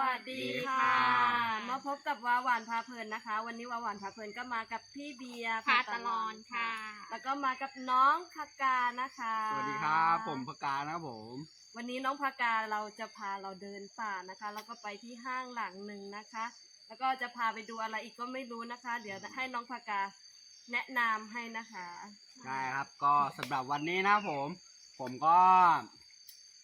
วัสดีค่ะ มาพบกับวาหวานพาเพลินนะคะ วันนี้วาหวานพาเพลินก็มากับพี่เบียร์พาตลอนค่ะ แล้วก็มากับน้องพากานะคะ สวัสดีครับผมประกาศนะครับผม วันนี้น้องพากาเราจะพาเราเดินป่านะคะ แล้วก็ไปที่ห้างหลังหนึ่งนะคะ แล้วก็จะพาไปดูอะไรอีกก็ไม่รู้นะคะ เดี๋ยวให้น้องพากาแนะนำให้นะคะ ได้ครับก็สำหรับวันนี้นะครับผม ผมก็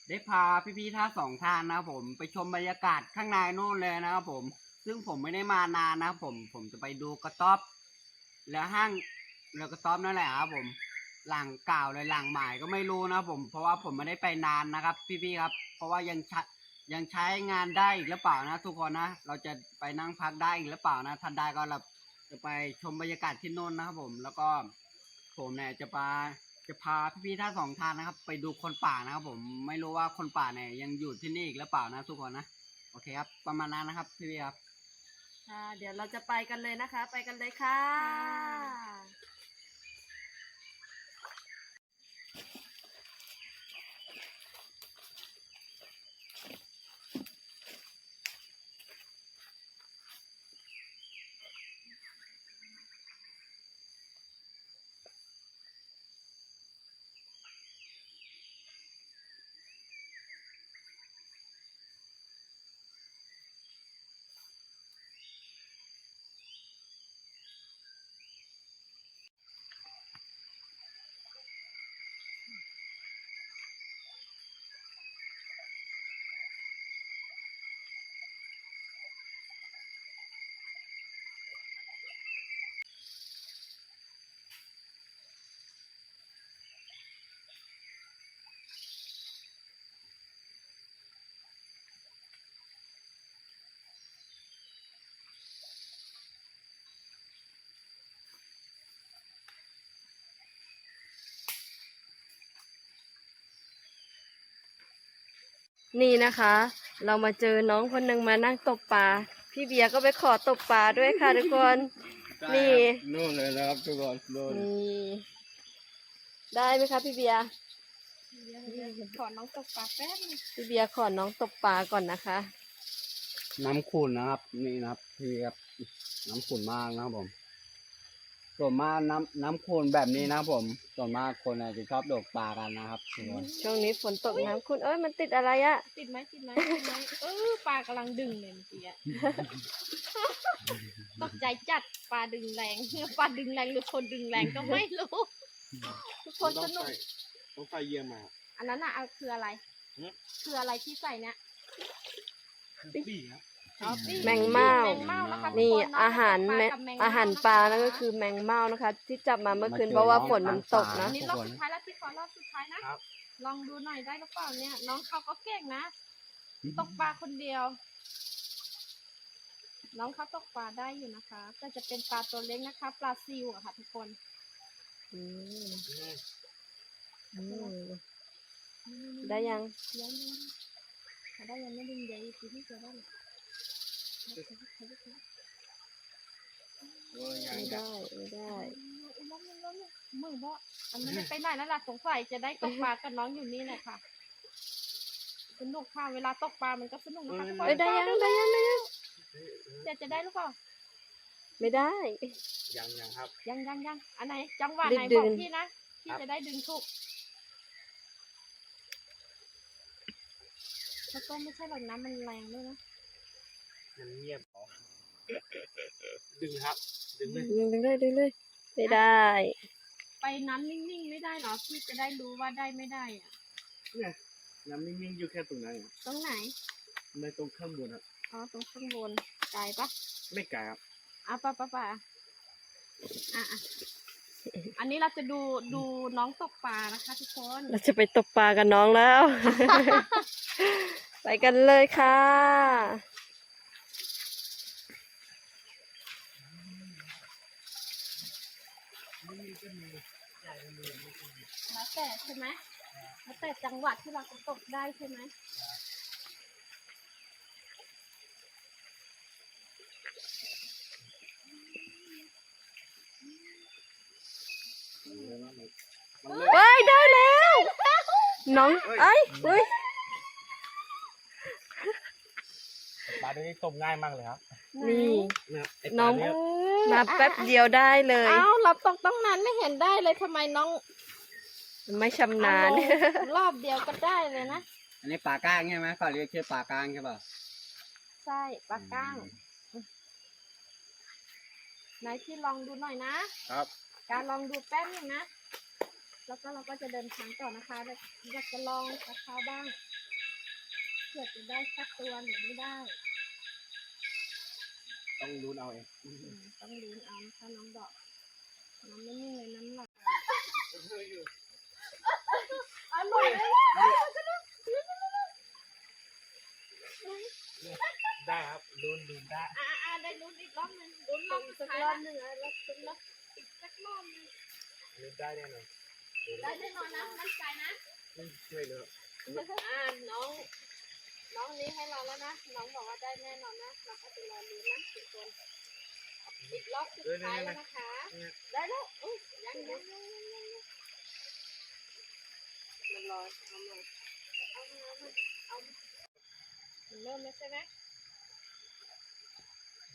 ได้พาพี่ๆท่าสองท่านนะครับผมไปชมบรรยากาศข้างในโน่นเลยนะครับผม ซึ่งผมไม่ได้มานานนะครับผมผมจะไปดูกระต๊อบ แล้วห้างแล้วกระต๊อบนั่นแหละครับผมหลังเก่าเลยหลังใหม่ก็ไม่รู้นะผม เพราะว่าผมไม่ได้ไปนานนะครับ พี่ๆครับ เพราะว่ายังใช้ยังใช้งานได้อีกหรือเปล่านะ ทุกคนนะเราจะไปนั่งพักได้อีกหรือเปล่านะถ้าได้ก็เราจะไปชมบรรยากาศที่โน่นนะครับผมแล้วก็ผมเนี่ยจะพา จะพาพี่ๆท่านสองท่านนะครับ ไปดูคนป่านะครับผมไม่รู้ว่าคนป่าเนี่ยยังอยู่ที่นี่อีกหรือเปล่านะทุกคนนะโอเคครับ ประมาณนั้นนะครับพี่ๆครับ ค่ะเดี๋ยวเราจะไปกันเลยนะคะ ไปกันเลยค่ะ นี่นะคะ เรามาเจอน้องคนหนึ่งมานั่งตกปลาพี่เบียร์ก็ไปขอตกปลาด้วยค่ะทุกคน นี่นู่นเลยนะครับทุกคนนู่นนี่ได้ไหมคะพี่เบียร์ขอน้องตกปลาแป๊บนึงพี่เบียร์ขอน้องตกปลาก่อนนะคะ น้ำขุ่นนะครับ นี่นะครับพี่ครับน้ำขุ่นมากนะครับผม ส่วนมากน้ำน้ำขุ่นแบบนี้นะครับผม ส่วนมากคนอาจจะชอบตกปลากันนะครับทุกคนช่วงนี้ฝนตกน้ำคุณเอ้ยมันติดอะไรอะติดไหมติดไหมติดไหมเออปลากำลังดึงเลยเมื่อกี้อะตกใจจัดปลาดึงแรงปลาดึงแรงหรือคนดึงแรงก็ไม่รู้ทุกคนสนุกต้องใส่เยี่ยมมา อันนั้นอะเอาคืออะไรหือคืออะไรที่ใส่เนี่ยปีครับอ๋อปิ้ แมงเม่า แมงเม่านะคะนี่ทุกคอาหารปลแมกับแมงอาหารเม่ปลาะคะนั่นก็คือแมงเม่านะคะ ที่จับมาเมื่อคืนมาเจอเพราะว่าน้องฝนมันตกต่างๆนะ อันนี้รอบสุดท้ายแล้วที่ขอรอบสุดท้ายนะ ครับ ลองดูหน่อยได้หรือเปล่าเนี่ย น้องเขาก็เก่งนะ ตกปลาคนเดียว น้องเขาตกปลาได้อยู่นะคะ ก็จะเป็นปลาตัวเล็กนะคะ ปลาซิวอะค่ะ ทุกคนอืมอืมได้ยัง ยังยังถ้าได้ยังไม่ดึงใหญ่ทีนี้จะได้เลย ไม่ได้ไม่ได้มือบ่อันไม่ได้ไปไหนแล้วล่ะสงสัยจะได้ตกปลากับน้องอยู่นี่แหละค่ะสนุกค่ะเวลาตกปลามันก็สนุกนะคะทุกคนเอ้ยได้ยังได้ยังได้ยังจะจะได้หรือเปล่าไม่ได้ ยังยังครับ ยังยังยังอันไหน จังหวะดึงไหนดึบงอกพี่นะพี่ครับจะได้ดึงถูกแล้วก็ไม่ใช่หรอกน้ำมันแรงด้วยนะ มันเงียบเหรอดึงครับ ดึงเลยดึงดึงเลยดึงเลยไม่ได้ ไปน้ำนิ่งๆไม่ได้เนาะพี่จะได้รู้ว่าได้ไม่ได้อะเนี่ยน้ำนิ่งๆอยู่แค่ตรงนั้นตรงไหนไม่ตรงข้างบนครับอ๋อตรงข้างบนไกลปะไม่ไกลครับอะปะปะปะอะอะอันนี้เราจะดูดูน้องตกปลานะคะทุกคนเราจะไปตกปลากับน้องแล้ว ไปกันเลยค่ะ แล้วแต่ใช่ไหมแล้วแต่จังหวัดที่เราจะตกได้ใช่ไหมเฮ้ยได้แล้ว น้องเอ้เอ้ยยเฮ้ยปลาตัวนี้ต้มง่ายมากเลยครับ นี่นะค รับไปลาน้องเยมาแป๊บเดียวได้เลยเอ้าเราตกต้องนานไม่เห็นได้เลยทำไมน้องไม่ชำนาญ เอลงรอบเดียวก็ได้เลยนะ อันนี้ปลาก้างใช่ไหมเขาเรียกชื่อปลาก้างใช่ป่ะใช่ปลาก้างไหนที่ลองดูหน่อยนะ ครับ การลองดูแป๊บนึงนะ แล้วก็เราก็จะเดินทางต่อนะคะแล้วอยากจะลองกับเขาบ้างเผื่อจะได้สักตัวหรือไม่ได้ ต้องรู้นเอาเองอืมต้องลุ้นเอานะคะน้องบอกน้องไม่นิ่งเลยน้ำหนักอร่อยเลยได้ครับลุ้นลุ้นได้อ่าอ่าได้ลุ้นอีกรอบหนึงลุ้นรอบสุดสักท้ายรอนะบหนึ่งอะแล้วสักรอบอีกสักรอบหนึงลุ้นได้แน่นอนได้แน่นอนนะมั่นใจนะไม่ช่วยเลยอ่าน้อง น้องนี้ให้เราแล้วนะ น้องบอกว่าได้แน่นอนนะ เราก็จะรอลุ้นะทุกคนอีกรอบสุดท้ายแล้วนะคะ ได้แล้วอุ๊ยยังยังยังยังยังมันรอเอามาเอามาเอามาเอามามันเริ่มแล้วใช่ไหม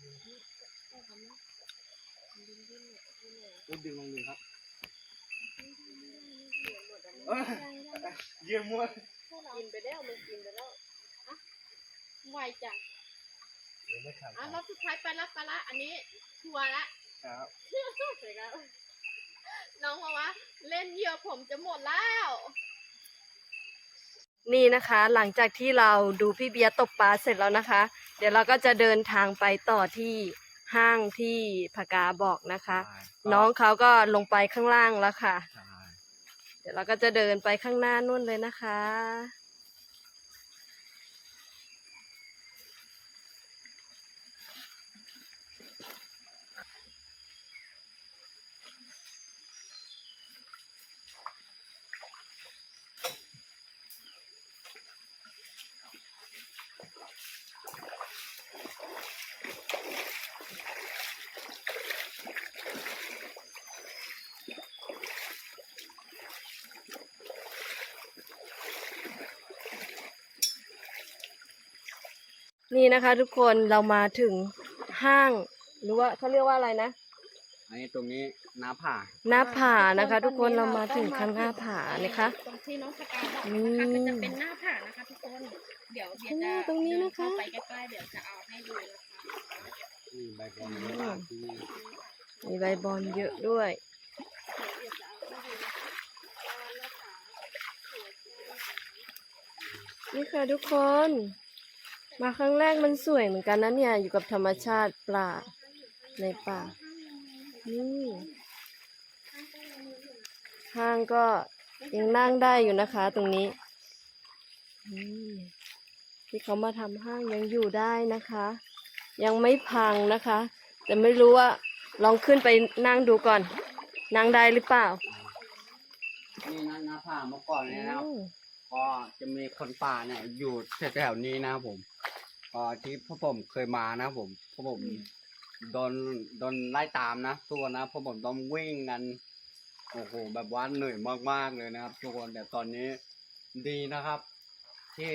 ดิ้นดิ้นเนี่ยดิ้นเนี่ยลุ้นดึงลงดึงครับยังยังเยี่ยมมากกินไปแล้วมันกินไปแล้ว ไวจังเดี๋ยวไม่ทันอะรอบสุดท้ายไปละไปละอันนี้ชัวร์ละครับเสร็จแล้วน้องบอกว่าเล่นเหยื่อผมจะหมดแล้ว นี่นะคะ หลังจากที่เราดูพี่เบียร์ตกปลาเสร็จแล้วนะคะ เดี๋ยวเราก็จะเดินทางไปต่อที่ห้างที่พกาบอกนะคะ น้องเขาก็ลงไปข้างล่างแล้วค่ะใช่เดี๋ยวเราก็จะเดินไปข้างหน้านู่นเลยนะคะ นี่นะคะทุกคนเรามาถึงห้าง หรือว่าเขาเรียกว่าอะไรนะอันนี้ตรงนี้น้าผ่าหน้าผานะคะ ทุกคนเรามาถึงข้างหน้าผานะคะ ตรงที่น้องสกายบอกนะคะก็จะเป็นหน้าผานะคะทุกคน เดี๋ยวเดี๋ยวจะตรงนี้เดินนะคะเข้าไปใกล้ๆเดี๋ยวจะเอาให้ดูนะคะนี่ใบบอลเยอะมากที่นี่มีใบบอลเยอะด้วยเดี๋ยวจะเอาให้ดูนะคะว่าหน้าผาสวยจังนี่ค่ะทุกคน มาครั้งแรกมันสวยเหมือนกันนะเนี่ย อยู่กับธรรมชาติปลาในป่า นี่ห้างก็ยังนั่งได้อยู่นะคะ ตรงนี้นี่ที่เขามาทำห้างยังอยู่ได้นะคะ ยังไม่พังนะคะ แต่ไม่รู้ว่าลองขึ้นไปนั่งดูก่อน นั่งได้หรือเปล่า นี่นะน้าผ่าเมื่อก่อนเนี่ยนะครับอืม ก็จะมีคนป่าเนี่ยอยู่แถวๆนี้นะครับผมก็ที่พวกผมเคยมานะครับผมพวกผมโดนโดนไล่ตามนะทุกคนนะพวกผมต้องวิ่งกันโอ้โหแบบว่าเหนื่อยมากๆเลยนะครับ ทุกคนแต่ตอนนี้ดีนะครับ ที่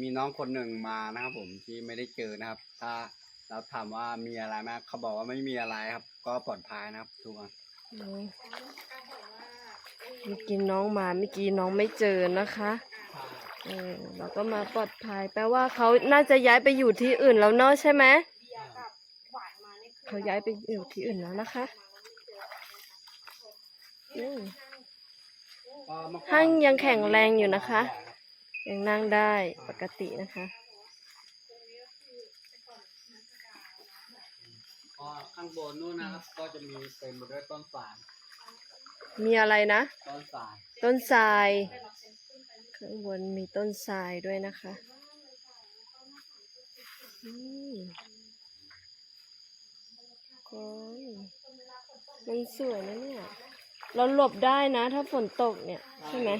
มีน้องคนหนึ่งมานะครับ ผมที่ไม่ได้เจอนะครับ ถ้าเราถามว่ามีอะไรไหมเขาบอกว่าไม่มีอะไรครับ ก็ปลอดภัยนะครับ ทุกคนอืม เมื่อกี้น้องมาเมื่อกี้น้องไม่เจอนะคะเออเราก็มาปลอดภัยแปลว่าเขาน่าจะย้ายไปอยู่ที่อื่นแล้วเนาะใช่ไหมเบียร์กับหวานมานี่คือเขาย้ายไปอยู่ที่อื่นแล้วนะคะอืมก็เมื่อก่อนห้างยังแข็งแรงอยู่นะคะ ยังนั่งได้ปกตินะคะก็ข้างบนนู่นนะครับ ก็จะมีเต็มไปด้วยต้นสาย มีอะไรนะ ต้นสายต้นทรายข้างบนมีต้นทรายด้วยนะคะอืมคนมันสวยนะเนี่ย เราหลบได้นะ ถ้าฝนตกเนี่ย ใช่ไหมด้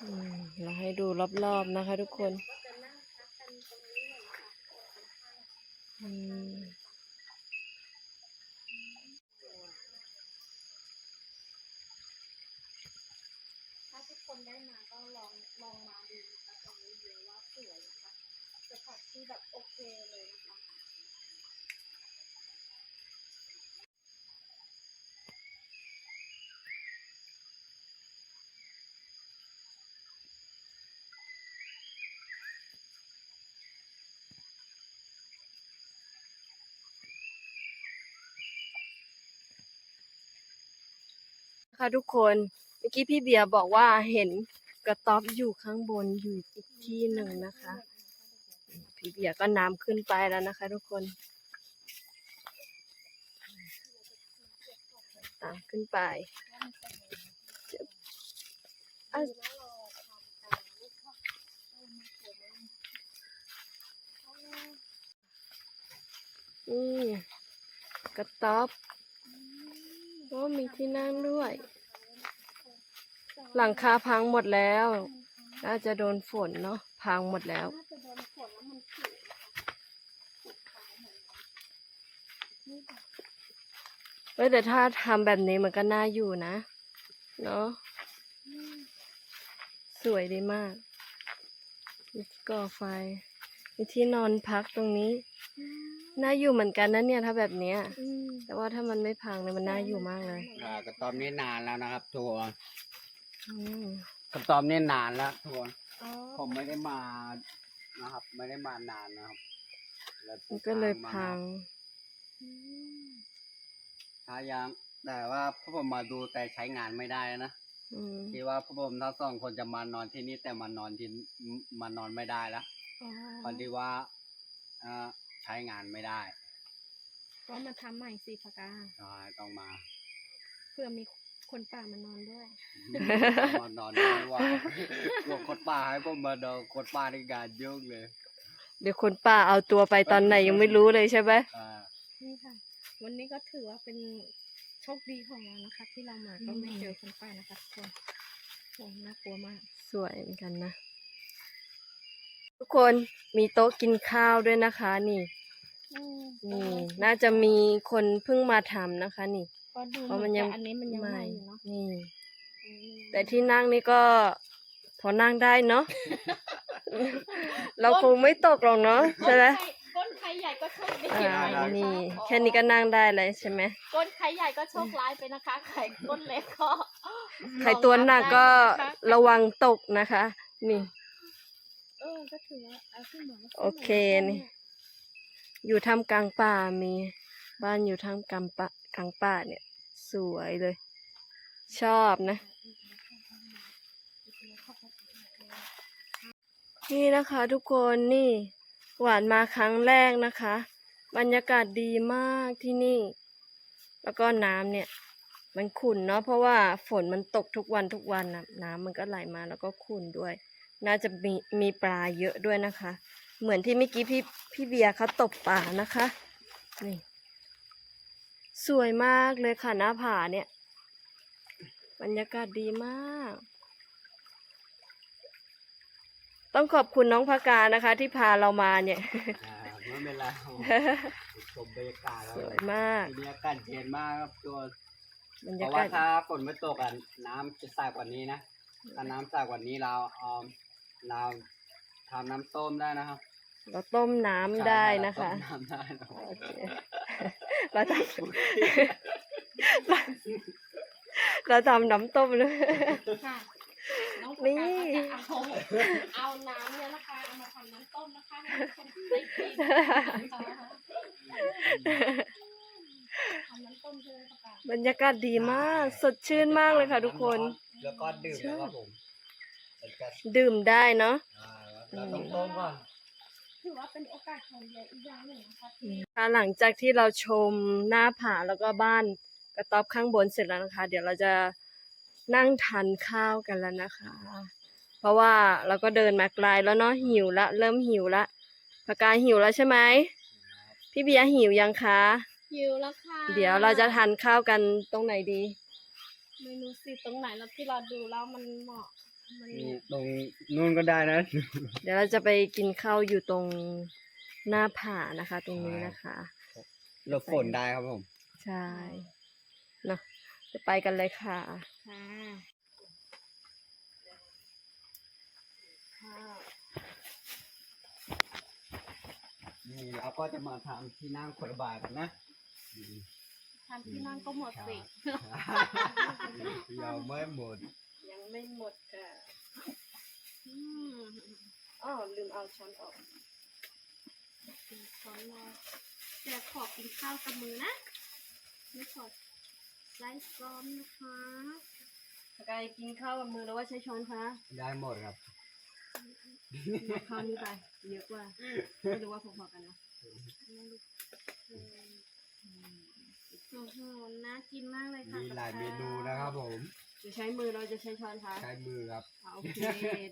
อืมเราให้ดูรอบๆนะคะทุกคนอืม ถ้าทุกคนได้มาก็ลอง นะคะทุกคนเมื่อกี้พี่เบียร์บอกว่าเห็นกระต๊อบอยู่ข้างบนอยู่อีกที่หนึ่งนะคะ พี่เบียร์ก็น้ำขึ้นไปแล้วนะคะ ทุกคนตามขึ้นไปจะอะนี่กระต๊อบโอ้มีที่นั่งด้วย หลังคาพังหมดแล้ว น่าจะโดนฝนเนาะพังหมดแล้ว น่าจะโดนฝนแล้วมันผุผุขาวหมดเลยนี่ค่ะเฮ้ยแต่ถ้าทำแบบนี้มันก็น่าอยู่นะ เนาะสวยดีมากมีที่ก่อไฟมีที่นอนพักตรงนี้ น่าอยู่เหมือนกันนะเนี่ยถ้าแบบเนี้ย อืมแต่ว่าถ้ามันไม่พังเนี่ยมันน่าอยู่มากเลย อ่ากระตอมนี่นานแล้วนะครับ ทัวร์ อืมกระตอมนี่นานแล้วทัวร์อ๋อผมไม่ได้มานะครับ ไม่ได้มานานนะครับแวมันก็เลยมาพังอืมถ้ายังแต่ว่าพวกผมมาดูแต่ใช้งานไม่ได้นะอืมคิดว่าพวกผมทั้งสองคนจะมานอนที่นี่แต่มานอนที่มานอนไม่ได้แล้วอ๋อพอดีว่าเอ่อใช้งานไม่ได้ก็มาทำใหม่สิพะกาใช่ต้องมา เพื่อมี คนป่ามานอนด้วยมานอนไม่ไหวกลัวคนป่าให้ผมมานอนคนป่าในการยุ่งเลยเดี๋ยวคนป่าเอาตัวไปตอนไหนยังไม่รู้เลยใช่ไหมอ่านี่ค่ะ วันนี้ก็ถือว่าเป็นโชคดีของเรานะคะ ที่เรามาก็ไม่เจอคนป่านะคะทุกคนโอ้น่ากลัวมาก สวยเหมือนกันนะ ทุกคนมีโต๊ะกินข้าวด้วยนะคะ นี่อืมนี่ น่าจะมีคนเพิ่งมาทำนะคะ นี่ ก็ดูเพราะมันยังแต่อันนี้มันยังใหม่อยู่เนาะนี่อืมแต่ที่นั่งนี่ก็ พอนั่งได้เนาะ เราคงไม่ตกหรอกเนาะใช่ไหมก้นใครใหญ่ก็โชคดีอ่าไปะะนี่อ๋อแค่นี้ก็นั่งได้เลยใช่ไหม ก้นใครใหญ่ก็โชคร้ายไปนะคะใครก้นเล็กก็ใครตัวหนักก็ลองนับได้นะคะระวังตกนะคะ นี่ เออก็ถือว่าเอาขึ้นมาว่าโอเคนี่ อยู่ท่ามกลางป่ามี บ้านอยู่ท่ามกลางป่า กลางป่าเนี่ย สวยเลย ชอบนะ นี่นะคะทุกคนนี่ หวานมาครั้งแรกนะคะ บรรยากาศดีมากที่นี่ แล้วก็น้ำเนี่ย มันขุ่นเนาะเพราะว่าฝนมันตกทุกวันทุกวันนะน้ำมันก็ไหลมาแล้วก็ขุ่นด้วย น่าจะมีมีปลาเยอะด้วยนะคะ เหมือนที่เมื่อกี้พี่พี่เบียร์เขาตกปลานะคะนี่ สวยมากเลยค่ะหน้าผาเนี่ย บรรยากาศดีมาก ต้องขอบคุณน้องพากานะคะ ที่พาเรามาเนี่ย อ่าไม่เป็นไรครับชมบรรยากาศแล้วสวยมาก ทีนี้อากาศเย็นมากครับตัวบรรเพยาราะว่ากาศถ้าฝนไม่ตกอะน้ำจะใสกว่านี้นะถ้าน้ำใสกว่านี้เราเอาเราทำน้ำต้มได้นะครับ เราต้มน้ำได้นะคะใช่เราต้มน้ำได้นะโอเคเราทำเราทำน้ำต้มเลย ค่ะน้องนี่นี่เอาเอาน้ำเนี่ยนะคะเอามาทำน้ำต้มนะคะให้คนได้กินทำน้ำต้มใช่ไหมประกาศบรรยากาศดีมาก สดชื่นมากเลยค่ะทุกคน แล้วก็ดื่มแล้วครับผมแล้วก็ดื่มได้เนาะ อ่าแล้วต้องต้มก่อน ถือว่าเป็นโอกาสของเดียอีกอย่างหนึ่งนะคะที่ค่ะหลังจากที่เราชมหน้าผาแล้วก็บ้านกระต๊อบข้างบนเสร็จแล้วนะคะ เดี๋ยวเราจะนั่งทานข้าวกันแล้วนะคะ เพราะว่าเราก็เดินมาไกลแล้วเนาะหิวละเริ่มหิวละพากาหิวแล้วใช่ไหมพี่เบียร์หิวยังคะ หิวแล้วค่ะเดี๋ยวเราจะทานข้าวกันตรงไหนดี เมนูสิตรงไหนแล้วที่เราดูแล้วมันเหมาะ มันนี่ตรงนู่นก็ได้นะเดี๋ยวเราจะไปกินข้าวอยู่ตรงหน้าผานะคะ ตรงนี้นะคะหลบฝนได้ครับผมใช่เนาะจะไปกันเลยค่ะค่ะค่ะนี่เราก็จะมาทำที่นั่งคนละบาทกันนะอืมทานที่นั่งก็หมดสิยังไม่หมด ยังไม่หมดค่ะอืมอ้าวลืมเอาช้อนออกกินช้อนรอแต่ขอกินข้าวกับมือนะ ไม่ขอไลฟ์ซ้อมนะคะสกายกินข้าวกับมือแล้วว่าใช้ช้อนคะได้หมดครับเอาข้าวนี้ไปเยอะกว่าไม่รู้ว่าพอๆกันนะโอ้โหน่ากินมากเลยค่ะมีหลายเมนูนะครับผม จะใช้มือเราจะใช้ช้อนคะใช้มือครับอ่าโอเค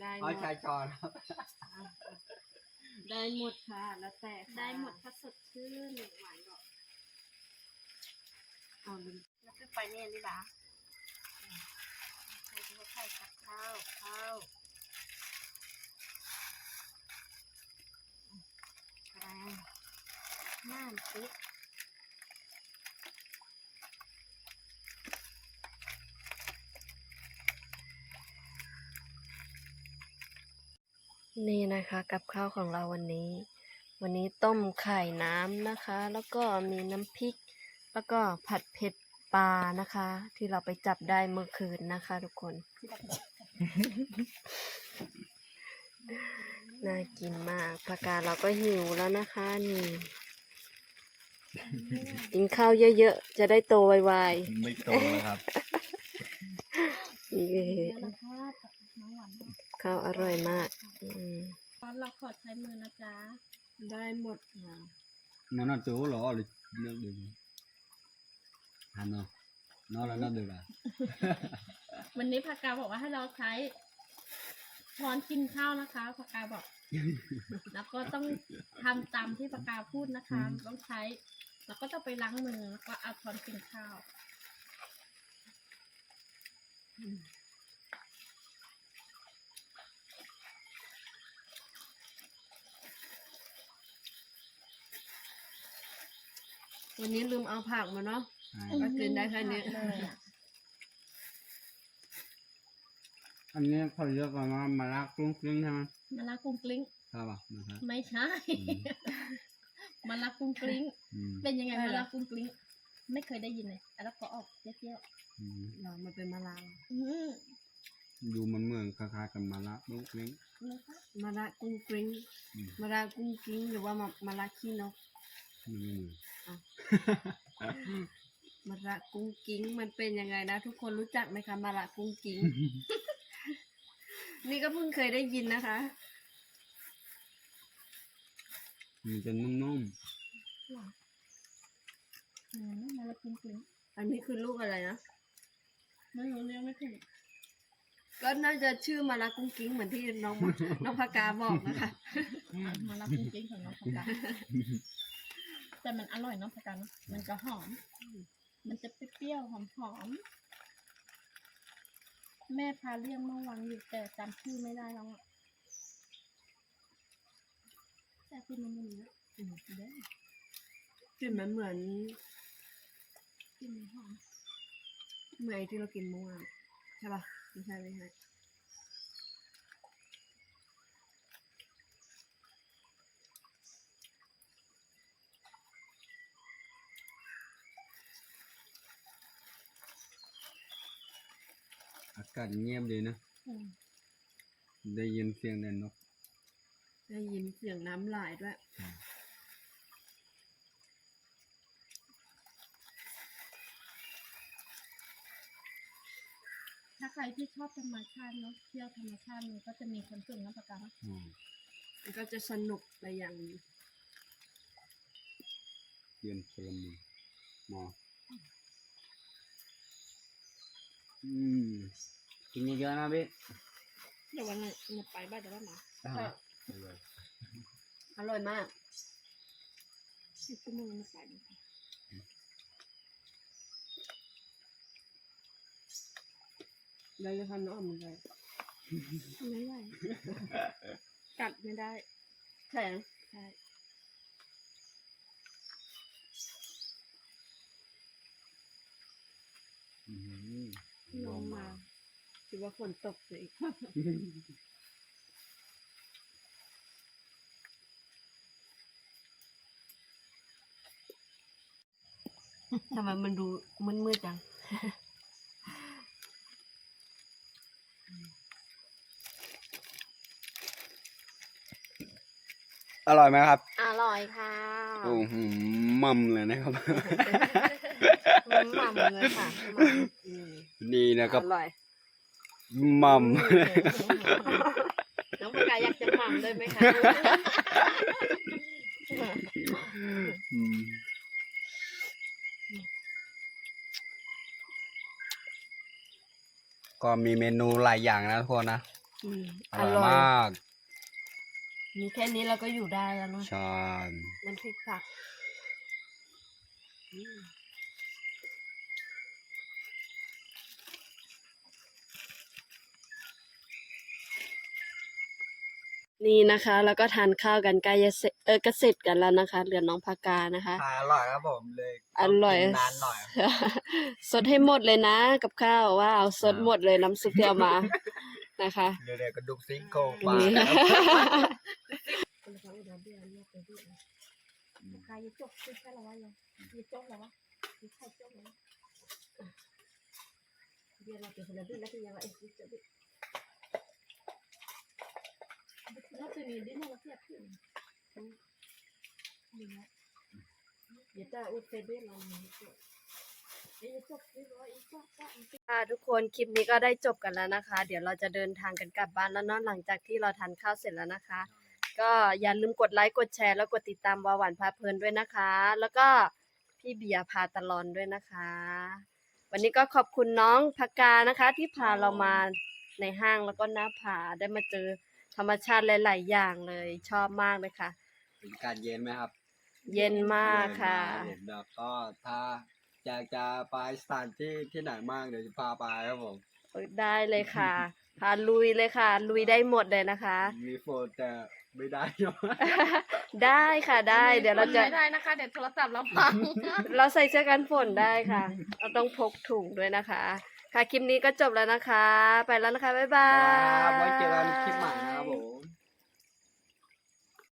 ได้หมเอาดใช้ช้อนครับ ได้หมดค่ะ แล้วแต่ค่ะได้หมดถ้าสดชื่นหวานบอกเอาลืมแล้วก็ไปเนี่ยนี่ละใส่ไข่กับข้าวข้าวแกงน้ำซุป นี่นะคะกับข้าวของเราวันนี้ วันนี้ต้มไข่น้ำนะคะ แล้วก็มีน้ำพริก แล้วก็ผัดเผ็ดปลานะคะ ที่เราไปจับได้เมื่อคืนนะคะ ทุกคน น่ากินมากประกาศเราก็หิวแล้วนะคะนี่กินข้าวเยอะๆ จะได้โตไวไม่โตแล้วครับ ๆนี่เดี๋ยวนะคะน้องหวานบอกข้าวอร่อยมากอืมตอน เราขอใช้มือนะจ๊ะ ได้หมดค่ะ nó nó chú lỗ rồi nó được hành không nó là nó được à วันนี้พากาบอกว่าให้เราใช้ช้อนกินข้าวนะคะพากาบอก แล้วก็ต้องทำตามที่พากาพูดนะคะต้องใช้ แล้วก็ต้องไปล้างมือแล้วก็เอาช้อนกินข้าว วันนี้ลืมเอาผักมาเนาะก็กินได้แค่นี้เลยอะ anh nghe thôi giờ còn mà mà lá cũng cũng ha มะละกุ้งกลิ้ง sao à mà hả ไม่ใช่มะละกุ้งกลิ้ง ừ. เป็นยังไงใช่มะเหรอละกุ้งกลิ้ง ไม่เคยได้ยินเลยแล้วก็ออกเปรี้ยว Ừ. เรามาเป็นมะลาวๆอืม dù mình mượn khá khá cầm mà lá đúng cũng นะคะมะระกุ้งกริ้งอืมมะระกุ้งกริ้งหรือว่ามะมะระขี้นก ừ. มะระกุ้งกิ้งมันเป็นยังไงนะ ทุกคนรู้จักไหมคะมะระกุ้งกิ้ง นี่ก็เพิ่งเคยได้ยินนะคะ mình cho nung nung อืมมะละกุ้งกลิ้งอันนี้คือลูกอะไรนะไม่รู้เรื่องไม่ถูกก็น่าจะชื่อมะระกุ้งกิ้งเหมือนที่น้องน้องพากาบอกนะคะมะละกุ้งกลิ้งของน้องพากา แต่มันอร่อยเน้องพากาเนอะมันจะหอม มันจะเปรี้ยวๆหอมๆ แม่พาเรียกเมื่อวานอยู่แต่จำชื่อไม่ได้แล้วอะแต่คือมันมันเยอะอืมเด้อกลิ่นมันเหมือนกินมันหอม เหมือนไอ้ที่เรากินเมื่อวานใช่ปะไม่ใช่ไม่ใช่ กาศเงียบดีนะ อืมได้ยินเสียงเดินนก ได้ยินเสียงน้ำไหลด้วย ถ้าใครที่ชอบธรรมชาติเนาะเที่ยวธรรมชาติมันก็จะมีความสุขนะปากกาอืมมันก็จะสนุกไปอย่างหนึงเปลี่ยนพลมือหมออืม กินเยอะๆนะพี่เดี๋ยววันนี้มันไปบ้านเดี๋ยวว่ามาอ่าอร่อยมากสิบชั่วโมงมันไปได้เลยค่ะน้องมันเลยไม่ไหวกัดไม่ได้แข็งใช่อืมลงมา คิดว่าฝนตกเลยอีกทำไมมันดูมืดๆจัง อร่อยไหมครับ อร่อยค่ะโอ้โหมัมเลยนะครับ หม่ำเลยค่ะหม่ำอืมนี่นะครับอร่อย มัมน้องปากกาอยากจะหม่ำด้วยไหมคะอืมก็มีเมนูหลายอย่างนะทุกคนนะอืมออร่อยร่อยมาก มีแค่นี้เราก็อยู่ได้แล้วเนาะใช่น้ำพริกผัก นี่นะคะ แล้วก็ทานข้าวกันใกล้จะเสร็จเออก็เสร็จกันแล้วนะคะเหลือน้องพากานะคะ อร่อยครับผมเลยอร่อย นานหน่อย สดให้หมดเลยนะ กับข้าวว้าวสดหมดเลยน้ำซุปที่เอามานะคะ เดี๋ยวๆกระดูกซิงโครงปลานี่ค่ะทุ ค่ะทุกคนคลิปนี้ก็ได้จบกันแล้วนะคะ เดี๋ยวเราจะเดินทางกันกลับบ้านแล้วเนาะหลังจากที่เราทานข้าวเสร็จแล้วนะคะ ก็อย่าลืมกดไลค์กดแชร์แล้วกดติดตามวาหวานพาเพลินด้วยนะคะ แล้วก็พี่เบียร์พาตลอนด้วยนะคะ วันนี้ก็ขอบคุณน้องพักกานะคะ ที่พาเรามาในห้างแล้วก็หน้าผาได้มาเจอ ธรรมชาติหลาย ๆ อย่างเลยชอบมากเลยค่ะอากาศเย็นไหมครับเย็นมากค่ะเย็นมากแล้วก็ถ้าอยากจะไปสถานที่ที่ไหนมากเดี๋ยวจะพาไปครับผมได้เลยค่ะพาลุยเลยค่ะ ลุยได้หมดเลยนะคะ มีโฟนแต่ไม่ได้เนอะได้ค่ะได้เดี๋ยวเราจะไม่ได้นะคะ เดี๋ยวโทรศัพท์เราพังเราใส่เสื้อกันฝนได้ค่ะ เราต้องพกถุงด้วยนะคะ ค่ะคลิปนี้ก็จบแล้วนะคะ ไปแล้วนะคะ บ๊ายบาครับยไว้เจอกันคลิปใหม่นะครับผม